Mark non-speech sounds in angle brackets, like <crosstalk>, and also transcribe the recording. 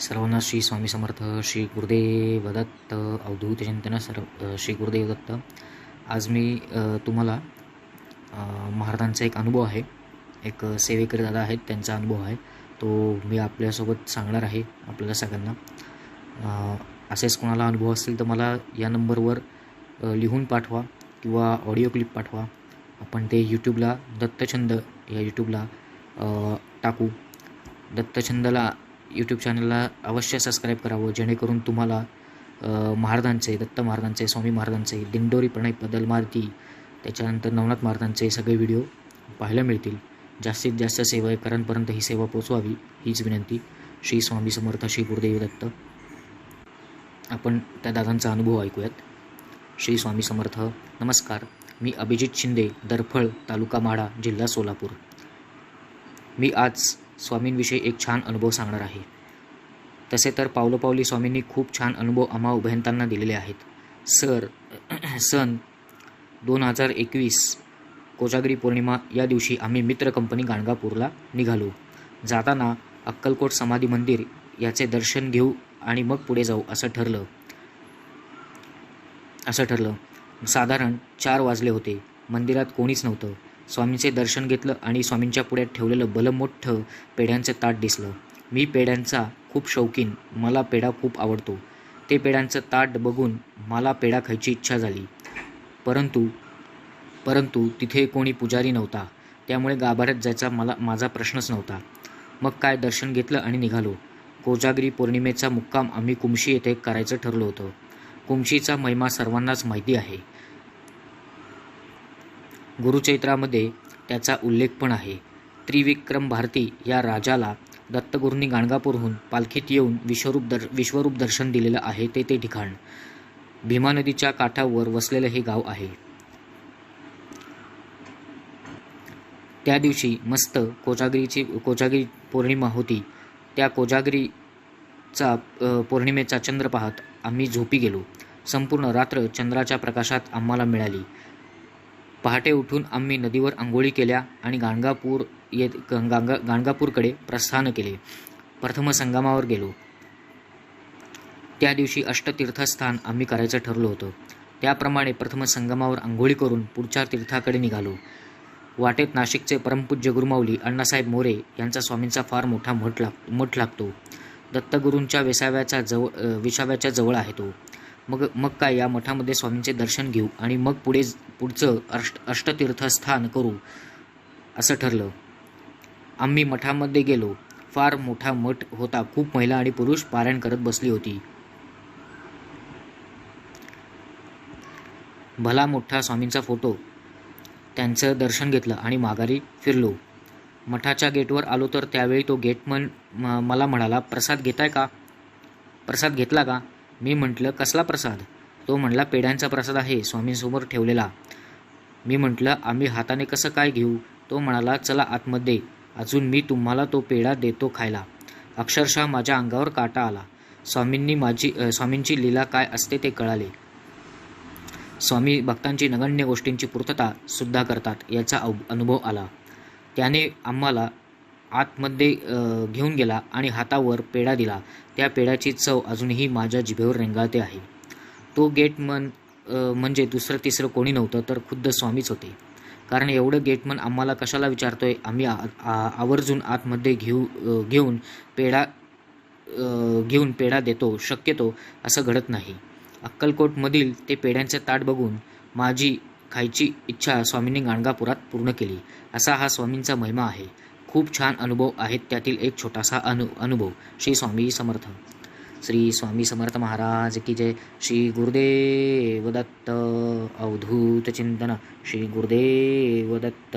सर्वांना श्री स्वामी समर्थ श्री गुरुदेव दत्त अवधूत चिंतन सर्व श्री गुरुदेव दत्त आज मी तुम्हाला महाराजांचा एक अनुभव आहे. एक सेवेकरी दादा आहेत त्यांचा अनुभव आहे. तो मी आपल्यासोबत सांगणार आहे आपल्याला सगळ्यांना. असेच कोणाला अनुभव असतील तर मला या नंबरवर लिहून पाठवा किंवा ऑडिओ क्लिप पाठवा. आपण ते यूट्यूबला दत्तछंद या यूट्यूबला टाकू. दत्तछंदला यूट्यूब चॅनलला अवश्य सबस्क्राईब करावं जेणेकरून तुम्हाला महाराजांचे दत्त महाराजांचे स्वामी महाराजांचे दिंडोरी प्रणय बदल मारती त्याच्यानंतर नवनाथ महाराजांचे सगळे व्हिडिओ पाहायला मिळतील. जास्तीत जास्त सेवाकरांपर्यंत ही सेवा पोचवावी हीच विनंती. श्री स्वामी समर्थ श्री गुरुदेव दत्त. आपण त्या दादांचा अनुभव ऐकूयात. श्री स्वामी समर्थ नमस्कार. मी अभिजित शिंदे दरफळ तालुका माढा जिल्हा सोलापूर. मी आज स्वामींविषयी एक छान अनुभव सांगणार आहे. तसे तर पावलोपावली स्वामींनी खूप छान अनुभव आम्हा उभयंतांना दिलेले आहेत. सर <clears throat> सन दोन हजार एकवीस कोजागिरी पौर्णिमा या दिवशी आम्ही मित्र कंपनी गाणगापूरला निघालो. जाताना अक्कलकोट समाधी मंदिर याचे दर्शन घेऊ आणि मग पुढे जाऊ असं ठरलं. असं ठरलं. साधारण चार वाजले होते. मंदिरात कोणीच नव्हतं. स्वामींचे दर्शन घेतलं आणि स्वामींच्या पुढ्यात ठेवलेलं बलमोठं पेढ्यांचं ताट दिसलं. मी पेढ्यांचा खूप शौकीन मला पेढा खूप आवडतो. ते पेढ्यांचं ताट बघून मला पेढा खायची इच्छा झाली. परंतु परंतु तिथे कोणी पुजारी नव्हता. त्यामुळे गाभाऱ्यात जायचा मला माझा प्रश्नच नव्हता. मग काय दर्शन घेतलं आणि निघालो. कोजागिरी पौर्णिमेचा मुक्काम आम्ही कुमशी येथे करायचं ठरलं होतं. कुमशीचा महिमा सर्वांनाच माहिती आहे. गुरुचैत्रामध्ये त्याचा उल्लेख पण आहे. त्रिविक्रम भारती या राजाला दत्तगुरूंनी गाणगापूरहून पालखीत येऊन विश्वरूप दर विश्वरूप दर्शन दिलेलं आहे ते ते ठिकाण. भीमा नदीच्या काठावर वसलेलं हे गाव आहे. त्या दिवशी मस्त कोजागिरीची कोजागिरी पौर्णिमा होती. त्या कोजागिरीचा पौर्णिमेचा चंद्र पाहत आम्ही झोपी गेलो. संपूर्ण रात्र चंद्राच्या प्रकाशात आम्हाला मिळाली. पहाटे उठून आम्ही नदीवर आंघोळी केल्या आणि गाणगापूर येत गांगा गाणगापूरकडे प्रस्थान केले. प्रथम संगमावर गेलो. त्या दिवशी अष्टतीर्थस्थान आम्ही करायचं ठरलो होतं. त्याप्रमाणे प्रथम संगमावर आंघोळी करून पुढच्या तीर्थाकडे निघालो. वाटेत नाशिकचे परमपूज्य गुरुमाऊली अण्णासाहेब मोरे यांचा स्वामींचा फार मोठा मठ लाग मठ लागतो. दत्तगुरूंच्या वेसाव्याच्या जवळ विसाव्याच्या जवळ आहे तो. मग मग काय या मठामध्ये स्वामींचे दर्शन घेऊ आणि मग पुढे पुढचं अष्ट अष्टतीर्थस्थान करू असं ठरलं. आम्ही मठामध्ये गेलो. फार मोठा मठ होता. खूप महिला आणि पुरुष पारायण करत बसली होती. भला मोठा स्वामींचा फोटो. त्यांचं दर्शन घेतलं आणि माघारी फिरलो. मठाच्या गेटवर आलो तर त्यावेळी तो गेटमन म- मला म्हणाला प्रसाद घेताय का? प्रसाद घेतला का? मी म्हटलं कसला प्रसाद? तो म्हणला पेढ्यांचा प्रसाद आहे स्वामींसमोर ठेवलेला. मी म्हटलं आम्ही हाताने कसं काय घेऊ? तो म्हणाला चला आतमध्ये अजून मी तुम्हाला तो पेढा देतो खायला. अक्षरशः माझ्या अंगावर काटा आला. स्वामींनी माझी स्वामींची लीला काय असते ते कळाले. स्वामी भक्तांची नगण्य गोष्टींची पूर्तता सुद्धा करतात याचा अव- अनुभव आला. त्याने आम्हाला आतमध्ये घेऊन गेला आणि हातावर पेढा दिला. त्या पेढ्याची चव अजूनही माझ्या जिभेवर रेंगाळते आहे. तो गेटमन म्हणजे दुसरं तिसरं कोणी नव्हतं तर खुद्द स्वामीच होते. कारण एवढं गेटमन आम्हाला कशाला विचारतोय? आम्ही आ- आवर्जून आतमध्ये घेऊ घेऊन पेढा घेऊन पेढा देतो शक्यतो असं घडत नाही. अक्कलकोटमधील ते पेढ्यांचे ताट बघून माझी खायची इच्छा स्वामींनी गाणगापुरात पूर्ण केली. असा हा स्वामींचा महिमा आहे. खूप छान अनुभव आहेत त्यातील एक छोटासा अनु अनुभव. श्री स्वामी समर्थ. श्री स्वामी समर्थ महाराज की जय. श्री गुरुदेव दत्त अवधूत चिंतन. श्री गुरुदेव दत्त